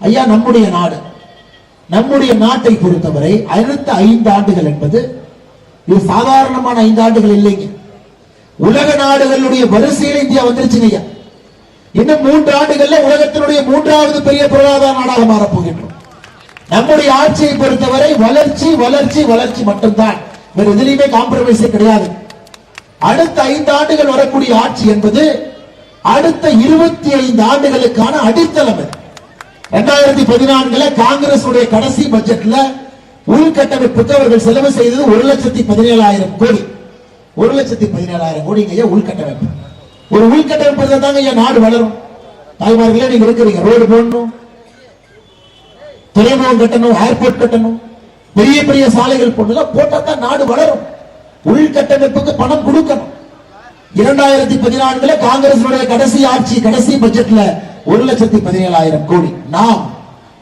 ஐயா நம்முடைய நாடு நம்முடைய நாட்டை பொறுத்தவரை அடுத்த ஐந்து ஆண்டுகள் என்பது இது சாதாரணமான ஐந்து ஆண்டுகள் இல்லைங்க. உலக நாடுகளுடைய வரிசையில் இந்தியா வந்துருச்சுங்க ஐயா. இன்னும் மூன்று ஆண்டுகள்ல உலகத்தினுடைய மூன்றாவது பெரிய பொருளாதார நாடாக மாறப்போகின்றோம். நம்முடைய ஆட்சியை பொறுத்தவரை வளர்ச்சி வளர்ச்சி வளர்ச்சி மட்டும்தான். வேற எதுலையுமே காம்ப்ரமைஸே கிடையாது. அடுத்த ஐந்து ஆண்டுகள் வரக்கூடிய ஆட்சி என்பது அடுத்த இருபத்தி ஐந்து ஆண்டுகளுக்கான அடித்தளம் இது இரண்டாயிரத்தி பதினான்குல காங்கிரஸ் உடைய கடைசி பட்ஜெட்ல உள்கட்டமைப்புக்கு அவர்கள் செலவு செய்தது ஒரு லட்சத்தி பதினேழாயிரம் கோடி. ஒரு லட்சத்தி பதினேழாயிரம் கோடிங்க ஐயா உள்கட்டமைப்பு. ஒரு உள்கட்டமைப்பு தாங்க ஐயா நாடு வளரும். தாய்மார்களே நீங்க இருக்கிறீங்க. ரோடு போடணும். துறைமுகம் கட்டணும். ஏர்போர்ட் கட்டணும். பெரிய பெரிய சாலைகள் போடணும் போட்டா தான் நாடு வளரும். உள்கட்டமைப்புக்கு பணம் கொடுக்கணும். இரண்டாயிரத்தி பதினான்குல காங்கிரஸ் கடைசி ஆட்சி கடைசி பட்ஜெட்ல ஒரு லட்சத்தி பதினேழாயிரம் கோடி. நாம்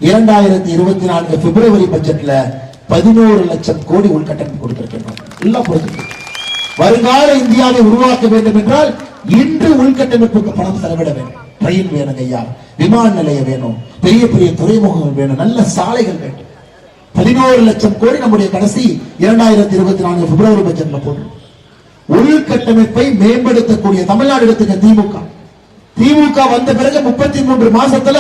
இரண்டாயிரத்தி இருபத்தி நான்கு பிப்ரவரி பட்ஜெட்ல பதினோரு லட்சம் கோடி உள்கட்டமைப்பு கொடுத்திருக்கின்றோம். எல்லாம் வருங்கால இந்தியாவை உருவாக்க வேண்டும் என்றால் இன்று உள்கட்டமைப்புக்கு பணம் செலவிட வேண்டும். ட்ரெயின் வேணும் ஐயா விமான நிலையம் வேணும் பெரிய பெரிய துறைமுகங்கள் வேணும் நல்ல சாலைகள் வேண்டும் பதினோரு லட்சம் கோடி நம்முடைய கடைசி இரண்டாயிரத்தி இருபத்தி நான்கு பிப்ரவரி பட்ஜெட்ல போடுறோம். உள்கட்டமைப்பை மேம்படுத்தக்கூடிய தமிழ்நாடு எடுத்துக்க திமுக. திமுக வந்த பிறகு முப்பத்தி மூன்று மாசத்துல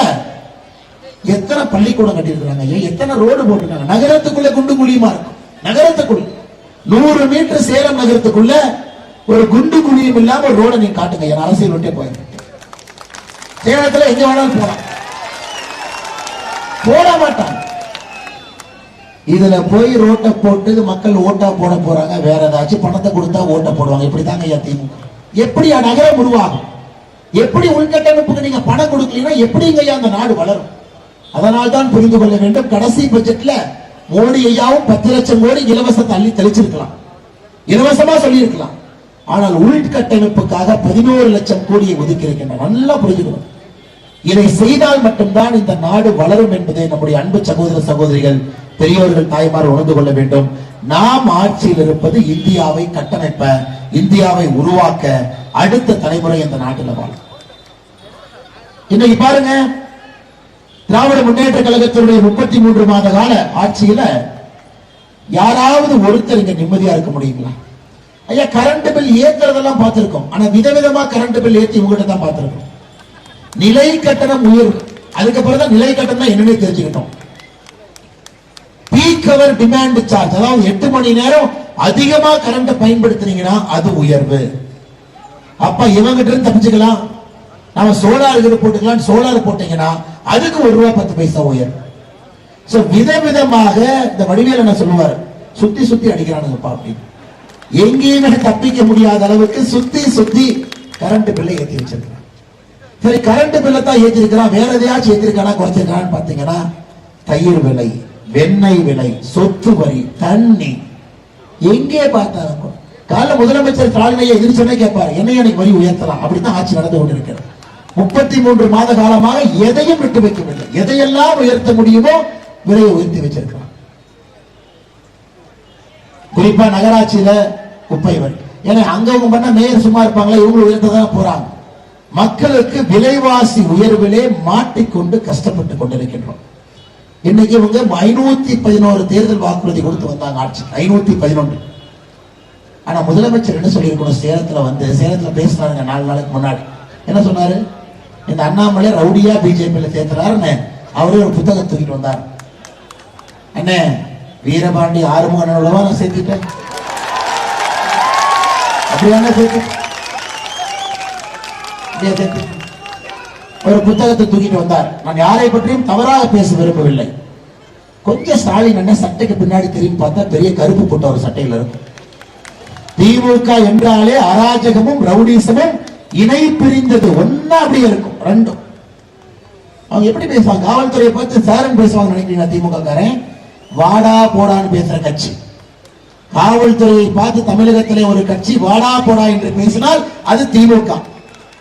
எத்தனை பள்ளிக்கூடம் கட்டியிருக்கிறாங்க ஐயா? எத்தனை ரோடு போட்டிருக்காங்க? நகரத்துக்குள்ள குண்டு குழியுமா இருக்கும்? நகரத்துக்குள்ள நூறு மீட்டர் சேலம் நகரத்துக்குள்ள ஒரு குண்டு குழியும் இல்லாம ஒரு ரோட நீங்க காட்டுங்க என் அரசியல் விட்டே போயிருக்கேன் சேலத்துல எங்க வேணாலும் போலாம் போட மாட்டாங்க. இதுல போய் ரோட்டை போட்டு மக்கள் ஓட்டா போட போறாங்க. வேற ஏதாச்சும் பணத்தை கொடுத்தா ஓட்ட போடுவாங்க. இப்படிதாங்க ஐயா திமுக. எப்படி நகரம் உருவாகும்? எப்படி உள்கட்டமைப்புக்கு நீங்க பணம் கொடுக்கலீங்கன்னா எப்படிங்க அந்த நாடு வளரும்? அதனால் தான் புரிந்து கொள்ள வேண்டும் கடைசி பட்ஜெட்ல மோடி ஐயாவும் பத்து லட்சம் கோடி இலவச தள்ளி தெளிச்சிருக்கலாம். இலவசமா சொல்லியிருக்கலாம். ஆனால் உள்கட்டமைப்புக்காக பதினோரு லட்சம் கோடியை ஒதுக்கி இருக்கின்றன நல்லா புரிஞ்சுக்கணும் இதை செய்தால் மட்டும்தான் இந்த நாடு வளரும் என்பதை நம்முடைய அன்பு சகோதர சகோதரிகள் பெரியோர்கள் தாய்மார் உணர்ந்து கொள்ள வேண்டும். நாம் ஆட்சியில் இருப்பது இந்தியாவை கட்டமைப்ப இந்தியாவை உருவாக்க அடுத்த தலைமுறை இந்த நாட்டில் வாழும். இன்னைக்கு பாருங்க திராவிட முன்னேற்ற கழகத்தினுடைய முப்பத்தி மூன்று மாத கால ஆட்சியில யாராவது ஒருத்தர் இங்க நிம்மதியா இருக்க முடியுங்களா? ஐயா கரண்ட் பில் ஏத்துறதெல்லாம் பார்த்திருக்கோம். ஆனா விதவிதமா கரண்ட் பில் ஏத்தி உங்ககிட்ட தான் பார்த்திருக்கோம். நிலை கட்டணம் உயர்வு அதுக்கப்புறம் தான் நிலை கட்டணம் என்னன்னு தெரிஞ்சுக்கிட்டோம். பீக் அவர் டிமாண்ட் சார்ஜ் அதாவது எட்டு மணி நேரம் அதிகமா கரண்ட் பயன்படுத்துனீங்கன்னா அது உயர்வு. அப்ப இவங்கிட்ட இருந்து தப்பிச்சுக்கலாம். நம்ம சோலார் இது போட்டுக்கலாம் சோலார் போட்டீங்கன்னா அதுக்கு ஒரு ரூபா பத்து பைசா உயர்வு. சோ விதவிதமாக இந்த வடிவேல் என்ன சொல்லுவார் சுத்தி சுத்தி அடிக்கிறானுங்கப்பா அப்படின்னு. எங்கேயுமே தப்பிக்க முடியாத அளவுக்கு சுத்தி சுத்தி கரண்ட் பில்லை ஏத்தி வச்சிருக்கிறான் சரி கரண்ட் பில்லை தான் ஏற்றிருக்கிறான் வேற எதையாச்சும் ஏற்றிருக்கானா குறைச்சிருக்கான்னு பாத்தீங்கன்னா தயிர் விலை. வெண்ணெய் விலை சொத்து வரி தண்ணி. எங்கே பார்த்தாலும் கால முதலமைச்சர் ஸ்டாலினையை சொன்னே கேப்பார் என்னை எனக்கு வரி உயர்த்தலாம். அப்படித்தான் ஆட்சி நடந்து கொண்டிருக்கிறது. முப்பத்தி மூன்று மாத காலமாக எதையும் விட்டு வைக்கவில்லை. எதையெல்லாம் உயர்த்த முடியுமோ விலையை உயர்த்தி வச்சிருக்கிறான் குறிப்பா நகராட்சியில குப்பை வரி. ஏன்னா அங்க அவங்க பண்ண மேயர் சும்மா இருப்பாங்களா இவங்க உயர்த்ததான் போறாங்க. மக்களுக்கு விலைவாசி உயர்விலே மாட்டிக்கொண்டு கஷ்டப்பட்டு கொண்டிருக்கின்றோம். இன்னைக்கு இவங்க ஐநூத்தி பதினோரு தேர்தல் வாக்குறுதி கொடுத்து வந்தாங்க ஆட்சி. ஐநூத்தி பதினொன்று. ஆனா முதலமைச்சர் என்ன சொல்லியிருக்கணும்? சேலத்துல வந்து சேலத்துல பேசுறாங்க நாலு நாளுக்கு முன்னாடி. என்ன சொன்னாரு? இந்த அண்ணாமலை ரவுடியா பிஜேபியில சேர்த்துறாருன்னு அவரே ஒரு புத்தகம் தூக்கிட்டு வந்தார். அண்ணே வீரபாண்டி ஆறுமுகன் உள்ளவா நான் சேர்த்துட்டேன் அப்படியான சேர்த்து. சேர்த்து. ஒரு புத்தகத்தை தூக்கிட்டு வந்தார். நான் யாரை பற்றியும் தவறாக பேச விரும்பவில்லை. கொஞ்சம் ஸ்டாலின் என்ன சட்டைக்கு பின்னாடி திரும்பி பார்த்தா பெரிய கருப்பு போட்ட ஒரு சட்டையில இருக்கும். திமுக என்றாலே அராஜகமும் ரவுடிசமும் இணை பிரிந்தது. ஒன்னா அப்படியே இருக்கும். ரெண்டும். அவங்க எப்படி பேசுவாங்க? காவல்துறையை பார்த்து சாரன் பேசுவாங்க நினைக்கிறீங்க திமுக காரன் வாடா போடான்னு பேசுற கட்சி. காவல்துறையை பார்த்து தமிழகத்திலே ஒரு கட்சி வாடா போடா என்று பேசினால் அது திமுக.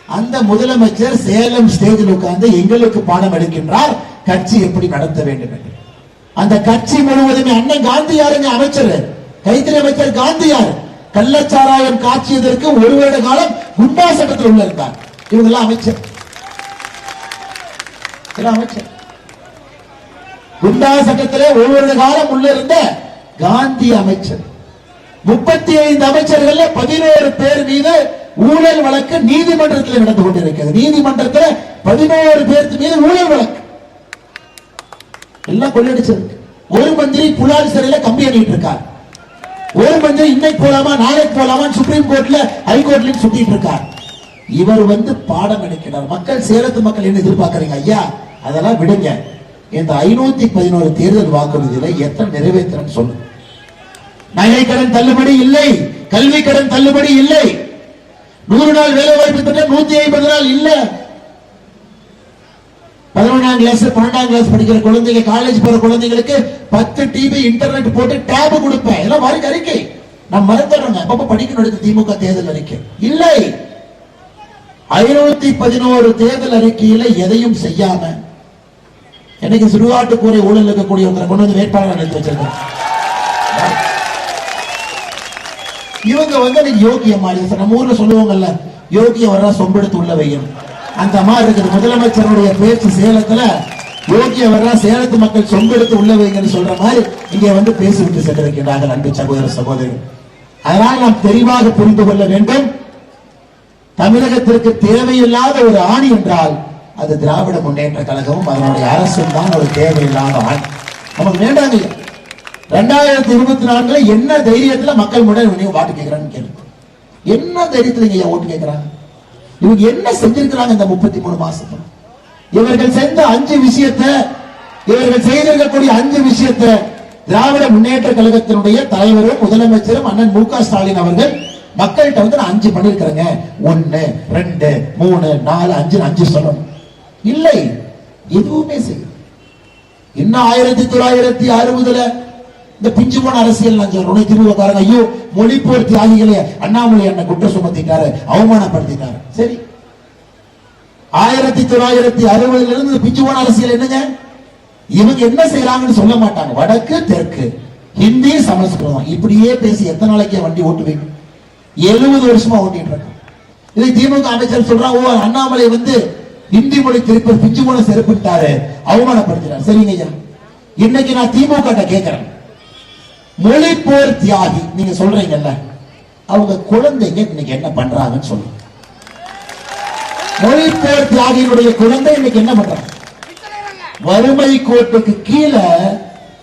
அந்த முதலமைச்சர் சேலம் ஸ்டேஜில் உட்கார்ந்து எங்களுக்கு பாடம் எடுக்கின்றார். கட்சி எப்படி நடத்த வேண்டும் என்று. அந்த கட்சி முழுவதுமே அண்ணன் காந்தியாருங்க அமைச்சர்? கைத்தறி அமைச்சர் காந்தியார் கள்ளச்சாராயம் காட்சியதற்கு ஒரு வருட காலம் குண்டா சட்டத்தில் உள்ள இருந்தார். இவங்கெல்லாம் அமைச்சர். அமைச்சர். குண்டா சட்டத்திலே ஒவ்வொரு காலம் உள்ள இருந்த காந்தி அமைச்சர். முப்பத்தி ஐந்து அமைச்சர்கள் பதினோரு பேர் மீது ஊழல் வழக்கு நீதிமன்றத்தில் நடந்து கொண்டிருக்கிறது. நீதிமன்றத்தில் பதினோரு பேருக்கு மீது ஊழல் வழக்கு. எல்லாம் கொள்ளடிச்சிருக்கு. ஒரு மந்திரி புலால் சிறையில கம்பி அணிட்டு இருக்கார். ஒரு மந்திரி இன்னைக்கு போலாமா நாளைக்கு போலாமா சுப்ரீம் கோர்ட்ல ஹைகோர்ட்லயும் சுத்திட்டு இருக்கார். இவர் வந்து பாடம் எடுக்கிறார். மக்கள் சேலத்து மக்கள் என்ன எதிர்பார்க்கறீங்க? ஐயா அதெல்லாம் விடுங்க. இந்த ஐநூத்தி பதினோரு தேர்தல் வாக்குறுதியில எத்தனை நிறைவேற்றணும் சொல்லுங்க. நகை கடன் தள்ளுபடி இல்லை. கல்வி கடன் தள்ளுபடி இல்லை. நூறு நாள் வேலை வாய்ப்பு திட்டம் நூத்தி ஐம்பது நாள் இல்ல. பதினொன்றாம் கிளாஸ் பன்னெண்டாம் கிளாஸ் படிக்கிற குழந்தைங்க காலேஜ் போற குழந்தைங்களுக்கு பத்து டிவி இன்டர்நெட் போட்டு டேப் கொடுப்பேன் எல்லாம் வரைக்கும் அறிக்கை நான் மறந்துடுறேங்க. அப்பப்ப படிக்கணும் திமுக தேர்தல் அறிக்கை. இல்லை. ஐநூத்தி பதினோரு தேர்தல் அறிக்கையில எதையும் செய்யாம எனக்கு சுடுகாட்டுக்குறை ஊழல் இருக்கக்கூடியவங்களை கொண்டு வந்து வேட்பாளர் எடுத்து வச்சிருக்கேன். இவங்க வந்து எனக்கு யோகியமா இது நம்ம ஊர்ல சொல்லுவாங்கல்ல யோகியம் வர்றா சொம்பெடுத்து உள்ள வையும். அந்த மாதிரி இருக்குது. முதலமைச்சருடைய பேச்சு சேலத்துல யோகியம் வர்றா சேலத்து மக்கள் சொம்பெடுத்து உள்ள வைங்கன்னு சொல்ற மாதிரி இங்கே வந்து பேசிவிட்டு சென்றிருக்கிறார்கள் அன்பு சகோதர சகோதரி அதனால் நாம் தெளிவாக புரிந்து கொள்ள வேண்டும். தமிழகத்திற்கு தேவையில்லாத ஒரு ஆணி என்றால் அது திராவிட முன்னேற்ற கழகமும் அதனுடைய அரசும் தான் ஒரு தேவையில்லாத ஆணி. நமக்கு வேண்டாங்க ரெண்டாயிரத்தி இருபத்தி நான்குல என்ன தைரியத்துல மக்கள் முன்னாடி நீங்க ஓட்டு கேட்கறான்னு கேள்வி என்ன தைரியத்துல நீங்க ஓட்டு கேட்கறாங்க இவங்க என்ன செஞ்சிருக்கிறாங்க இந்த முப்பத்தி மூணு மாசத்துல? இவர்கள் செஞ்ச அஞ்சு விஷயத்தை இவர்கள் செய்திருக்கக்கூடிய அஞ்சு விஷயத்தை திராவிட முன்னேற்ற கழகத்தினுடைய தலைவரும் முதலமைச்சரும் அண்ணன் மு க ஸ்டாலின் அவர்கள் மக்கள்கிட்ட வந்து நான் அஞ்சு பண்ணிருக்கிறேங்க. ஒன்னு ரெண்டு மூணு நாலு அஞ்சு அஞ்சு சொல்லணும். இல்லை எதுவுமே செய்யும் இன்னும் ஆயிரத்தி தொள்ளாயிரத்தி அறுபதுல இந்த பிஞ்சு போன அரசியல் லஞ்சம் சொல்றேன். திமுக ஐயோ மொழிப்போர் தியாகிகளே. அண்ணாமலை என்ன குற்றம் சுமத்திட்டாரு. அவமானப்படுத்திட்டாரு. சரி. ஆயிரத்தி தொள்ளாயிரத்தி அறுபதுல இருந்து பிஞ்சு போன அரசியல் என்னங்க? இவங்க என்ன செய்யறாங்கன்னு சொல்ல மாட்டாங்க. வடக்கு தெற்கு. ஹிந்தி சமஸ்கிருதம் இப்படியே பேசி எத்தனை நாளைக்கு வண்டி ஓட்டுவீங்க? எழுபது வருஷமா ஓட்டிட்டு இருக்கோம். இதை திமுக அமைச்சர் சொல்றாங்க ஓ அண்ணாமலை வந்து ஹிந்தி மொழி திருப்பி பிஞ்சு போன செருப்பிட்டாரு. அவமானப்படுத்தினார். சரிங்க ஐயா. இன்னைக்கு நான் திமுக கிட்ட கேட்கிறேன். மொழிப்போர் தியாகி. நீங்க சொல்றீங்கல்ல. அவங்க குழந்தைங்க இன்னைக்கு என்ன பண்றாங்கன்னு சொல்லுங்க. மொழிப்போர் தியாகியினுடைய குழந்தை இன்னைக்கு என்ன பண்றாங்க? வறுமை கோட்டுக்கு கீழே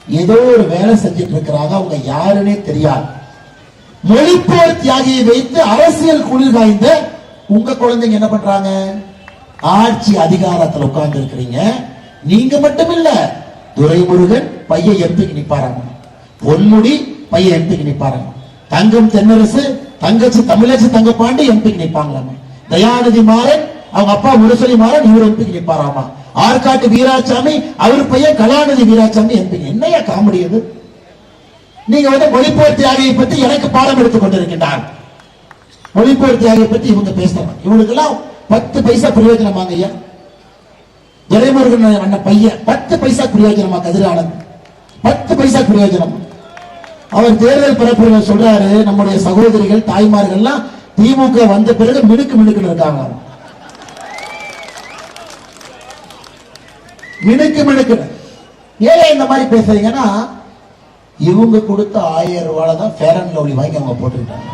ஏதோ ஒரு வேலை செஞ்சுட்டு இருக்கிறாங்க. அவங்க யாருன்னே தெரியாது. மொழிப்போர் தியாகியை வைத்து அரசியல் குளிர் காய்ந்த உங்க குழந்தைங்க என்ன பண்றாங்க? ஆட்சி அதிகாரத்துல உட்கார்ந்து இருக்கிறீங்க நீங்க மட்டும் இல்ல துரைமுருகன் பையன் எம்பிக்கு நிப்பாராங்க பொன்முடி பையன் எம்பிக்கு நிப்பாராங்க. தங்கம் தென்னரசு தங்கச்சி தமிழச்சி தங்கப்பாண்டி எம்பிக்கு நிற்பாங்களாமே தயாநிதி மாறன் அவங்க அப்பா முரசொலி மாறன் இவர் எம்பிக்கு நிப்பாராமா. ஆற்காட்டு வீராசாமி அவர் பையன் கலாநிதி வீராசாமி எம்பிக்கு என்னையா காமெடி அது நீங்க வந்து மொழிப்போர் தியாகியை பத்தி எனக்கு பாடம் எடுத்துக் கொண்டிருக்கின்றார். மொழிப்போர் தியாகியை பத்தி இவங்க பேசுறாங்க. இவங்களுக்கு எல்லாம் பத்து பைசா பிரயோஜனமாங்க ஐயா. துரைமுருகன் அண்ணன் பையன் பத்து பைசா பிரயோஜனமா கதிரானந்த்? பத்து பைசா பிரயோஜனம். அவர் தேர்தல் பரப்புரையில சொல்றாரு நம்முடைய சகோதரிகள் தாய்மார்கள் எல்லாம் திமுக வந்த பிறகு மினுக்கு மினுக்குன்னு இருக்காங்க. மினுக்கு மினுக்கு ஏன் இந்த மாதிரி பேசுறீங்கன்னா இவங்க கொடுத்த ஆயிரம் ரூபாய் தான் ஃபேர் அண்ட் லவ்லி வாங்கி அவங்க போட்டுக்கிட்டாங்க.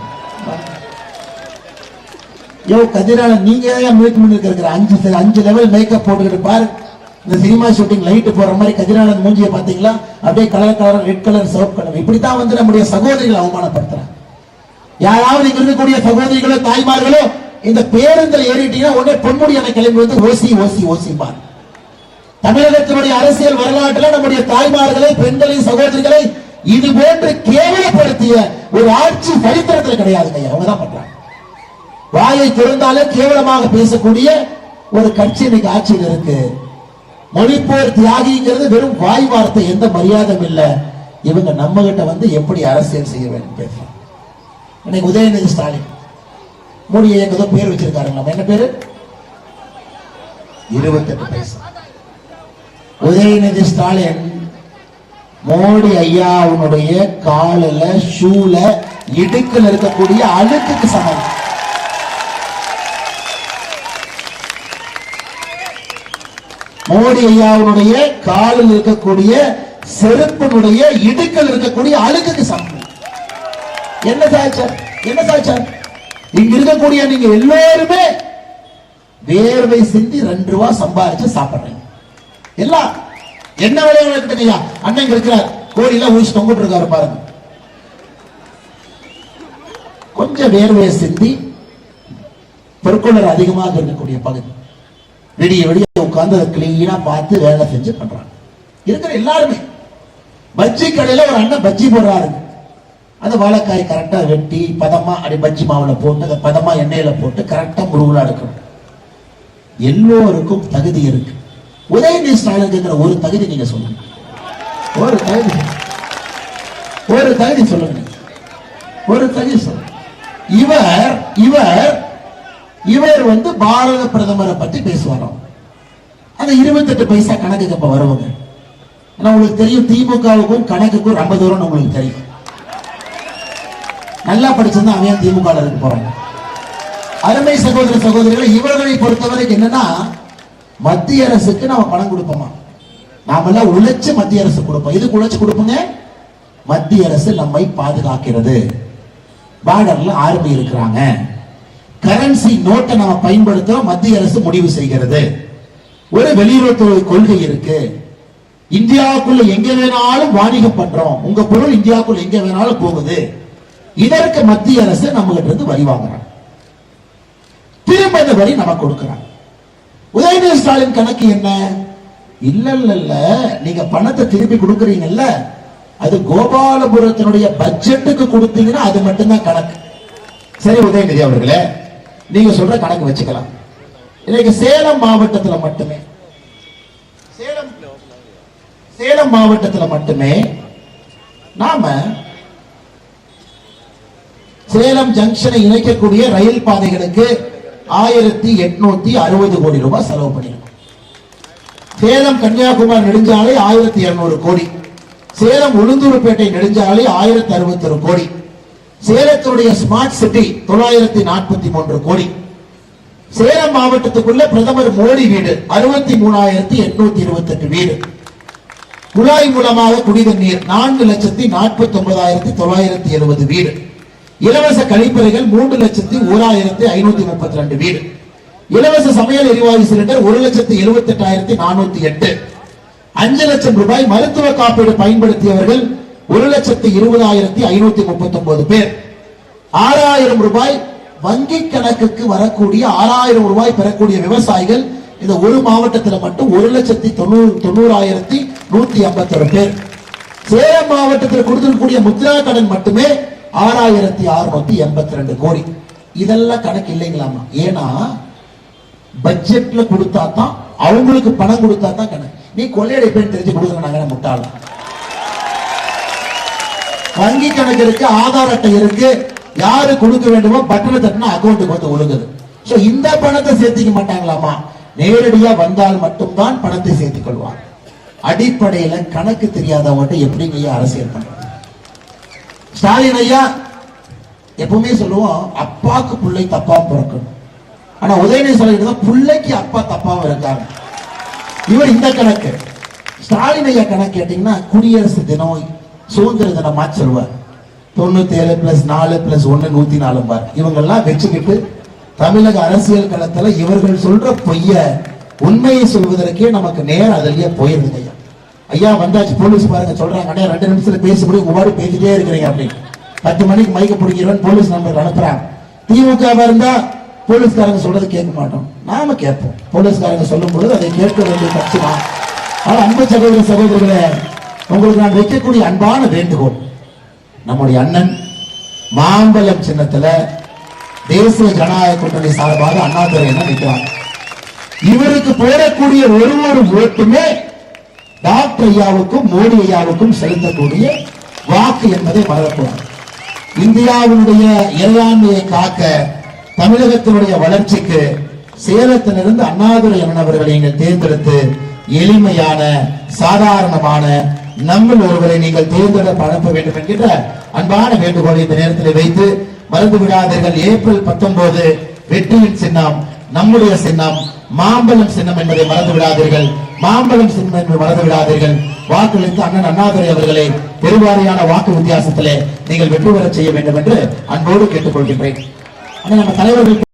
யோ கதிரால நீங்க ஏன் மினுக்கு மினுக்கு இருக்கிற அஞ்சு அஞ்சு லெவல் மேக்கப் போட்டுக்கிட்டு பாரு. இந்த சினிமா ஷூட்டிங் லைட் போற மாதிரி கதிரானந்த் மூஞ்சிய பாத்தீங்களா அப்படியே கலர் கலர் ரெட் கலர் சிவப்பு கலர் இப்படித்தான் வந்து நம்முடைய சகோதரிகளை அவமானப்படுத்துறாங்க யாராவது இங்க இருக்கக்கூடிய சகோதரிகளோ தாய்மார்களோ இந்த பேருந்தில் ஏறிட்டீங்கன்னா உடனே பொன்முடி என கிளம்பி வந்து ஓசி ஓசி ஓசி தமிழகத்தினுடைய அரசியல் வரலாற்றில் நம்முடைய தாய்மார்களை பெண்களை சகோதரிகளை இது போன்று கேவலப்படுத்திய ஒரு ஆட்சி சரித்திரத்தில் கிடையாதுங்க ஐயா. அவங்க தான் பண்றாங்க. வாயை திறந்தாலே கேவலமாக பேசக்கூடிய ஒரு கட்சி இன்னைக்கு ஆட்சியில் இருக்கு. மொழிப்போர் தியாகிங்கிறது வெறும் வாய் வார்த்தை எந்த மரியாதையும் இல்லை. இவங்க நம்ம கிட்ட வந்து எப்படி அரசியல் செய்ய வேண்டும் பேசுறோம் இன்னைக்கு உதயநிதி ஸ்டாலின். மோடி ஏதோ பேர் வச்சிருக்காருங்களா? என்ன பேரு? இருபத்தெட்டு பைசா. உதயநிதி ஸ்டாலின் மோடி ஐயாவுடைய காலில் ஷூல இடுக்கில் இருக்கக்கூடிய அழுக்குக்கு சமம். மோடி ஐயாவுடைய காலில் இருக்கக்கூடிய செருப்பினுடைய இடுக்கல் இருக்கக்கூடிய அழுக்குக்கு சமம். என்ன சாய்ச்சார் என்ன சாய்ச்சார் இங்க இருக்கக்கூடிய நீங்க எல்லாருமே வேர்வை சிந்தி ரெண்டு ரூபா சம்பாதிச்சு சாப்பிடுறீங்க. எல்லாம் என்ன விலையை இருக்கட்டும் அண்ணன் இங்க இருக்கிறார். கோடியில ஊசி தொங்கிட்டு இருக்காரு பாருங்க. கொஞ்சம் வேர்வையை சிந்தி பொற்கொள்ளர் அதிகமாக இருக்கக்கூடிய பகுதி. விடிய விடிய உட்காந்து அதை கிளீனா பார்த்து வேலை செஞ்சு பண்றாங்க. இருக்கிற எல்லாருமே. பஜ்ஜி கடையில ஒரு அண்ணன் பஜ்ஜி போடுறாருங்க அந்த வாழைக்காய் கரெக்டா வெட்டி பதமா அப்படி பஜ்ஜி மாவுல போட்டு அதை பதமா எண்ணெயில போட்டு கரெக்டா முருகலா எடுக்கணும் எல்லோருக்கும் தகுதி இருக்கு. உதயநிதி ஸ்டாலினுங்கிற ஒரு தகுதி நீங்க சொல்லுங்க. ஒரு தகுதி. ஒரு தகுதி சொல்லுங்க. ஒரு தகுதி சொல்லுங்க. இவர் இவர் இவர் வந்து பாரத பிரதமரை பத்தி பேசுவாராம் அந்த இருபத்தெட்டு பைசா கணக்குக்கு அப்ப வருவாங்க. ஆனா உங்களுக்கு தெரியும் திமுகவுக்கும் கணக்குக்கும் ரொம்ப தூரம் உங்களுக்கு தெரியும். நல்லா படிச்சிருந்தா அவன் திமுக போறாங்க. அருமை சகோதர சகோதரிகளை இவர்களை பொறுத்தவரைக்கும் என்னன்னா மத்திய அரசுக்கு நாம பணம் கொடுப்போமா? நாமெல்லாம் உழைச்சு மத்திய அரசு கொடுப்போம். இதுக்கு உழைச்சு கொடுப்போங்க? மத்திய அரசு நம்மை பாதுகாக்கிறது. பார்டர்ல ஆர்மி இருக்கிறாங்க. கரன்சி நோட்டை நம்ம பயன்படுத்த மத்திய அரசு முடிவு செய்கிறது. ஒரு வெளியுறவுத்துறை கொள்கை இருக்கு. இந்தியாவுக்குள்ள எங்க வேணாலும் வாணிகம் பண்றோம். உங்க பொருள் இந்தியாவுக்குள்ள எங்க வேணாலும் போகுது. இதற்கு மத்திய அரசு நம்ம கிட்ட இருந்து வரி வாங்குறாங்க. திரும்ப இந்த வரி நம்ம கொடுக்கிறாங்க. உதயநிதி ஸ்டாலின் கணக்கு என்ன? இல்ல இல்ல இல்ல நீங்க பணத்தை திருப்பி கொடுக்குறீங்கல்ல. அது கோபாலபுரத்தினுடைய பட்ஜெட்டுக்கு கொடுத்தீங்கன்னா அது மட்டும்தான் கணக்கு. சரி உதயநிதி அவர்களே. நீங்க சொல்ற கணக்கு வச்சுக்கலாம். இன்னைக்கு சேலம் மாவட்டத்துல மட்டுமே சேலம் சேலம் மாவட்டத்துல மட்டுமே நாம சேலம் ஜங்ஷனை இணைக்கக்கூடிய ரயில் பாதைகளுக்கு ஆயிரத்தி எட்நூத்தி அறுபது கோடி ரூபாய் செலவு பண்ணிருக்கோம். சேலம் கன்னியாகுமரி நெடுஞ்சாலை ஆயிரத்தி இருநூறு கோடி. சேலம் உளுந்தூர்பேட்டை நெடுஞ்சாலை ஆயிரத்தி அறுபத்தி கோடி. சேலத்துடைய ஸ்மார்ட் சிட்டி தொள்ளாயிரத்தி நாற்பத்தி மூன்று கோடி. சேலம் மாவட்டத்துக்குள்ள பிரதமர் மோடி வீடு அறுபத்தி மூணாயிரத்தி எட்நூத்தி இருபத்தி எட்டு வீடு. குழாய் மூலமாக குடித நீர் நான்கு லட்சத்தி நாற்பத்தி ஒன்பதாயிரத்தி தொள்ளாயிரத்தி எழுபது வீடு. இலவச கழிப்பறைகள் மூன்று லட்சத்தி ஓராயிரத்தி ஐநூத்தி முப்பத்தி ரெண்டு வீடு. இலவச சமையல் எரிவாயு சிலிண்டர் ஒரு லட்சத்தி எழுபத்தி எட்டாயிரத்தி நானூத்தி எட்டு. அஞ்சு லட்சம் ரூபாய் மருத்துவ காப்பீடு பயன்படுத்தியவர்கள் ஒரு லட்சத்தி இருபதாயிரத்தி ஐநூத்தி முப்பத்தி ஒன்பது பேர். ஆறாயிரம் ரூபாய் வங்கி கணக்குக்கு வரக்கூடிய ஆறாயிரம் ரூபாய் பெறக்கூடிய விவசாயிகள் இந்த ஒரு மாவட்டத்தில் மட்டும் ஒரு லட்சத்தி தொண்ணூறு தொண்ணூறாயிரத்தி நூத்தி ஐம்பத்தி பேர். சேலம் மாவட்டத்தில் கொடுத்திருக்கக்கூடிய முத்ரா கடன் மட்டுமே ஆறாயிரத்தி அறுநூத்தி எண்பத்தி ரெண்டு கோடி. இதெல்லாம் கணக்கு இல்லைங்களாமா? ஏன்னா பட்ஜெட்ல கொடுத்தா தான் அவங்களுக்கு பணம் கொடுத்தா தான் கணக்கு. நீ கொள்ளையடைப்பேன்னு தெரிஞ்சு கொடுக்குற முட்டாளம் வங்கி கணக்கு இருக்கு ஆதார் அட்டை இருக்கு. யாரு கொடுக்க வேண்டுமோ பட்டனை தட்டினா அக்கௌண்ட்டுக்கு வந்து ஒழுங்குது சோ இந்த பணத்தை சேர்த்திக்க மாட்டாங்களாமா? நேரடியா வந்தால் மட்டும்தான் பணத்தை சேர்த்துக் கொள்வார். அடிப்படையில கணக்கு தெரியாதவங்கள்ட்ட எப்படிங்க ஐயா அரசியல் பண்றது? ஸ்டாலின் ஐயா எப்பவுமே சொல்லுவோம் அப்பாக்கு பிள்ளை தப்பா பிறக்கணும். ஆனா உதயநிதி சொல்லிட்டு பிள்ளைக்கு அப்பா தப்பாவும் இருக்காங்க. இவர் இந்த கணக்கு. ஸ்டாலின் ஐயா கணக்கு கேட்டீங்கன்னா குடியரசு தினம் சுதந்திர தினமா சொல்லுவார் தொண்ணூத்தி ஏழு பிளஸ் நாலு பிளஸ் ஒன்னு நூத்தி நாலு பார் இவங்கெல்லாம் வச்சுக்கிட்டு தமிழக அரசியல் களத்துல இவர்கள் சொல்ற பொய்ய உண்மையை சொல்வதற்கே நமக்கு நேரம் அதுலயே போயிருதுங்க ஐயா. ஐயா வந்தாச்சு போலீஸ் பாருங்க சொல்றாங்க அண்ணே ரெண்டு நிமிஷத்துல பேசி உங்க மாதிரி பேசிட்டே இருக்கிறீங்க அப்படின்னு. பத்து மணிக்கு மைக்க பிடிக்கிறவன் போலீஸ் நம்பர் அனுப்புறாங்க திமுக இருந்தா போலீஸ்காரங்க சொல்றது கேட்க மாட்டோம். நாம கேட்போம். போலீஸ்காரங்க சொல்லும் பொழுது அதை கேட்க வேண்டிய கட்சி தான். ஆனா அன்பு சகோதர சகோதரர்களே உங்களுக்கு நான் வைக்கக்கூடிய அன்பான வேண்டுகோள் நம்முடைய அண்ணன் மாம்பழம் சின்னத்துல தேசிய ஜனநாயக கூட்டணி சார்பாக அண்ணாதுரை என்ன நிற்கிறார் இவருக்கு போடக்கூடிய ஒரு ஒரு ஓட்டுமே டாக்டர் ஐயாவுக்கும் மோடி ஐயாவுக்கும் செலுத்தக்கூடிய வாக்கு என்பதை மறக்கக்கூடாது இந்தியாவினுடைய இறையாண்மையை காக்க தமிழகத்தினுடைய வளர்ச்சிக்கு சேலத்திலிருந்து அண்ணாதுரை அண்ணன் அவர்களை நீங்கள் தேர்ந்தெடுத்து எளிமையான சாதாரணமான நம்மில் ஒருவரை நீங்கள் தேர்ந்தெடுப்பு அனுப்ப வேண்டும் என்கின்ற அன்பான வேண்டுகோளை இந்த நேரத்தில் வைத்து மறந்து விடாதீர்கள். ஏப்ரல் பத்தொன்பது வெற்றியின் சின்னம் நம்முடைய சின்னம் மாம்பழம் சின்னம் என்பதை மறந்து விடாதீர்கள். மாம்பழம் சின்னம் என்பதை மறந்து விடாதீர்கள். வாக்களித்து அண்ணன் அண்ணாதுரை அவர்களை பெருவாரியான வாக்கு வித்தியாசத்திலே நீங்கள் வெற்றி பெற செய்ய வேண்டும் என்று அன்போடு கேட்டுக்கொள்கின்றேன். நம்ம தலைவர்கள்